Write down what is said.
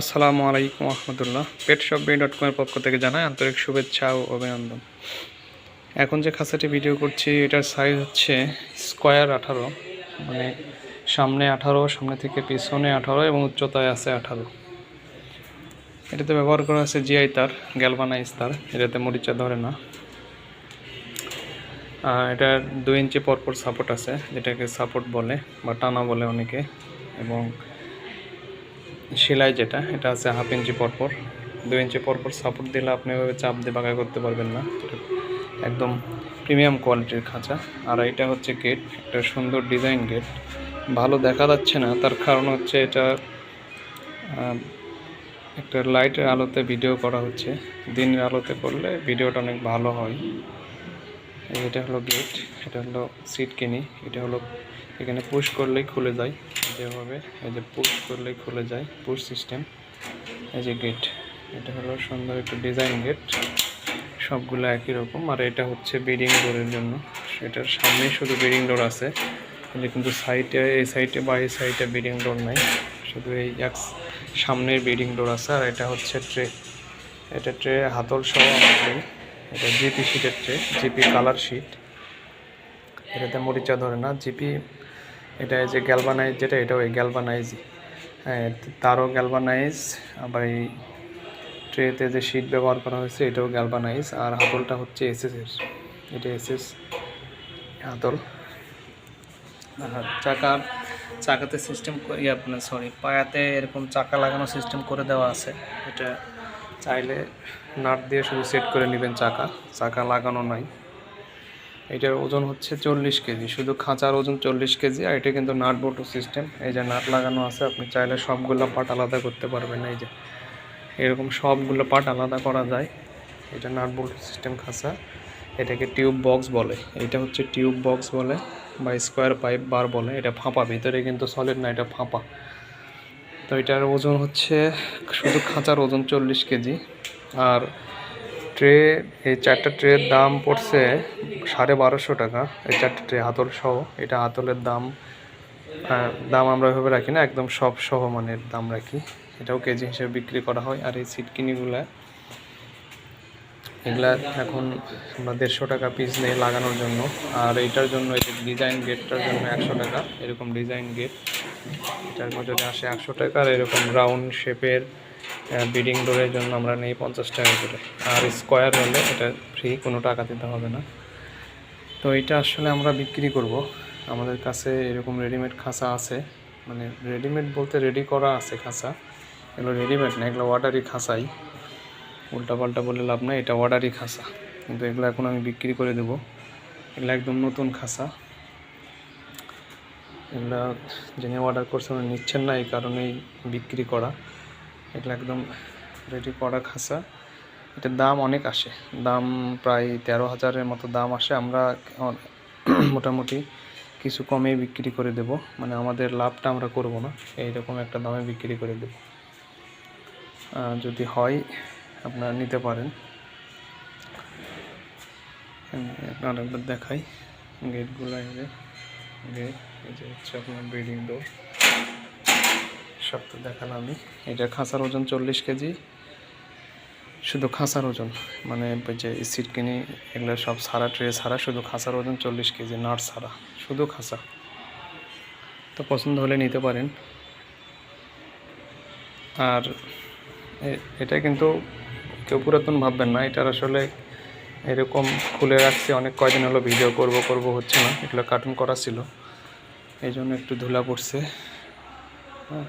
আসসালামু আলাইকুম Ahmadullah. Pet shop B dot কমের পক্ষ থেকে জানাই আন্তরিক শুভেচ্ছা ও অভিনন্দন। এখন যে খাসাটি ভিডিও করছি, এটার সাইজ হচ্ছে স্কোয়ার আঠারো। মানে সামনে আঠারো, সামনে থেকে পিছনে আঠারো এবং উচ্চতায় আছে আঠারো। এটাতে ব্যবহার করা আছে জিআই তার গ্যালভানাইজ তার। এটাতে মরিচা ধরে না। এটার দুই ইঞ্চি পরপর সাপোর্ট আছে, যেটাকে সাপোর্ট বলে বা টানা বলে অনেকে। এবং সেলাই যেটা, এটা আছে হাফ ইঞ্চি পরপর। দু ইঞ্চি পরপর সাপোর্ট দিলে আপনি ওইভাবে চাপ দিয়ে বাঁকা করতে পারবেন না। একদম প্রিমিয়াম কোয়ালিটির খাঁচা। আর এটা হচ্ছে গেট একটা সুন্দর ডিজাইন গেট ভালো দেখা যাচ্ছে না, তার কারণ হচ্ছে এটা একটা লাইটের আলোতে ভিডিও করা হচ্ছে। দিনের আলোতে করলে ভিডিওটা অনেক ভালো হয়। এটা হলো গেট এটা হলো সিট কিনি, এটা হলো এখানে পুশ করলেই খুলে যায়। যেভাবে, এই যে পুশ করলেই খুলে যায় পুশ সিস্টেম এই যে গেট এটা হলো সুন্দর একটা ডিজাইন গেট সবগুলো একই রকম, আর এটা হচ্ছে বিডিং ডোরের জন্য। সেটার সামনে শুধু বিডিং ডোর আছে। কিন্তু কিন্তু সাইডে এই সাইডে বা এই সাইডে বিডিং ডোর নাই। শুধু এই এক সামনের বিডিং ডোর আছে, আর এটা হচ্ছে ট্রে এটা ট্রে হাতল সহ আমাদের এটা জিপি শিটের ট্রে জিপি কালার শিট এটাতে মরিচা ধরে না, জিপি এটা যে গ্যালভানাইজ যেটা এটা ওই গ্যালভানাইজই হ্যাঁ তারও গ্যালভানাইজ আবার এই ট্রেতে যে শিট ব্যবহার করা হয়েছে, এটাও গ্যালভানাইজ আর হাতলটা হচ্ছে এসএসের এটা এসএস হাতল। আর চাকার চাকাতে সিস্টেম আপনার সরি পায়াতে এরকম চাকা লাগানো সিস্টেম করে দেওয়া আছে, এটা চাইলে নাট দিয়ে শুধু সেট করে নেবেন চাকা চাকা লাগানো নাই। এটার ওজন হচ্ছে চল্লিশ কেজি। শুধু খাঁচার ওজন চল্লিশ কেজি আর এটা কিন্তু নাট বটু সিস্টেম। এই যে নাট লাগানো আছে, আপনি চাইলে সবগুলো পার্ট আলাদা করতে পারবেন। এই যে এরকম সবগুলো পার্ট আলাদা করা যায়। এটা নাট বল্টু সিস্টেম খাঁচা। এটাকে টিউব বক্স বলে। এটা হচ্ছে টিউব বক্স বলে বা স্কোয়ার পাইপ বার বলে। এটা ফাঁপা, ভিতরে কিন্তু সলিড না, এটা ফাঁপা। তো এটার ওজন হচ্ছে, শুধু খাঁচার ওজন চল্লিশ কেজি। আর ট্রে, এই চারটা ট্রের দাম পড়ছে সাড়ে বারোশো টাকা। এই চারটে ট্রে, হাতল সহ। এটা হাতলের দাম দাম আমরা ওইভাবে রাখি না, একদম সব সহ মানের দাম রাখি। এটাও কেজি হিসেবে বিক্রি করা হয়। আর এই সিটকিনিগুলা এগুলা এখন আমরা দেড়শো টাকা পিস নেই লাগানোর জন্য। আর এইটার জন্য, এই ডিজাইন গেটটার জন্য একশো টাকা, এরকম ডিজাইন গেট এটার মধ্যে আসে একশো টাকা, আর এরকম রাউন্ড শেপের বিডিং ডোরের জন্য আমরা নেই পঞ্চাশ টাকা করে। আর স্কোয়ার হলে এটা ফ্রি কোনো টাকা দিতে হবে না। তো এটা আসলে আমরা বিক্রি করব। আমাদের কাছে এরকম রেডিমেড খাঁচা আছে। মানে রেডিমেড বলতে রেডি করা আছে খাঁচা। এগুলো রেডিমেড না, এগুলো অর্ডারই খাঁচাই। উল্টাপাল্টা বলে লাভ নাই, এটা অর্ডারই খাঁচা। কিন্তু এগুলো এখন আমি বিক্রি করে দেবো। এগুলো একদম নতুন খাঁচা। এগুলো যিনি অর্ডার করছেন নিচ্ছেন না, এই কারণেই বিক্রি করা। এগুলো একদম রেডি করা খাঁচা এটার দাম অনেক আসে। দাম প্রায় তেরো হাজারের মতো দাম আসে। আমরা মোটামুটি কিছু কমেই বিক্রি করে দেব। মানে আমাদের লাভটা আমরা করব না। এইরকম একটা দামে বিক্রি করে দেব। যদি হয়, আপনারা নিতে পারেন। আপনার একবার দেখাই। গেটগুলো গেট এই যে হচ্ছে আপনার ব্রিডিং ডোর সব তো দেখালাম আমি। এটা খাঁচার ওজন চল্লিশ কেজি। শুধু খাঁচার ওজন মানে যে সিট কিনি এগুলো সব সারা ট্রে সারা শুধু খাঁচার ওজন চল্লিশ কেজি, নাট সারা শুধু খাঁচা। তো পছন্দ হলে নিতে পারেন। আর এটা কিন্তু কেউ পুরাতন ভাববেন না, এটার আসলে এরকম খুলে রাখছি, অনেক কয়দিন হলো ভিডিও করব করব হচ্ছে না, এগুলো কার্টুন করা ছিল। এই জন্য একটু ধুলা পড়ছে। হ্যাঁ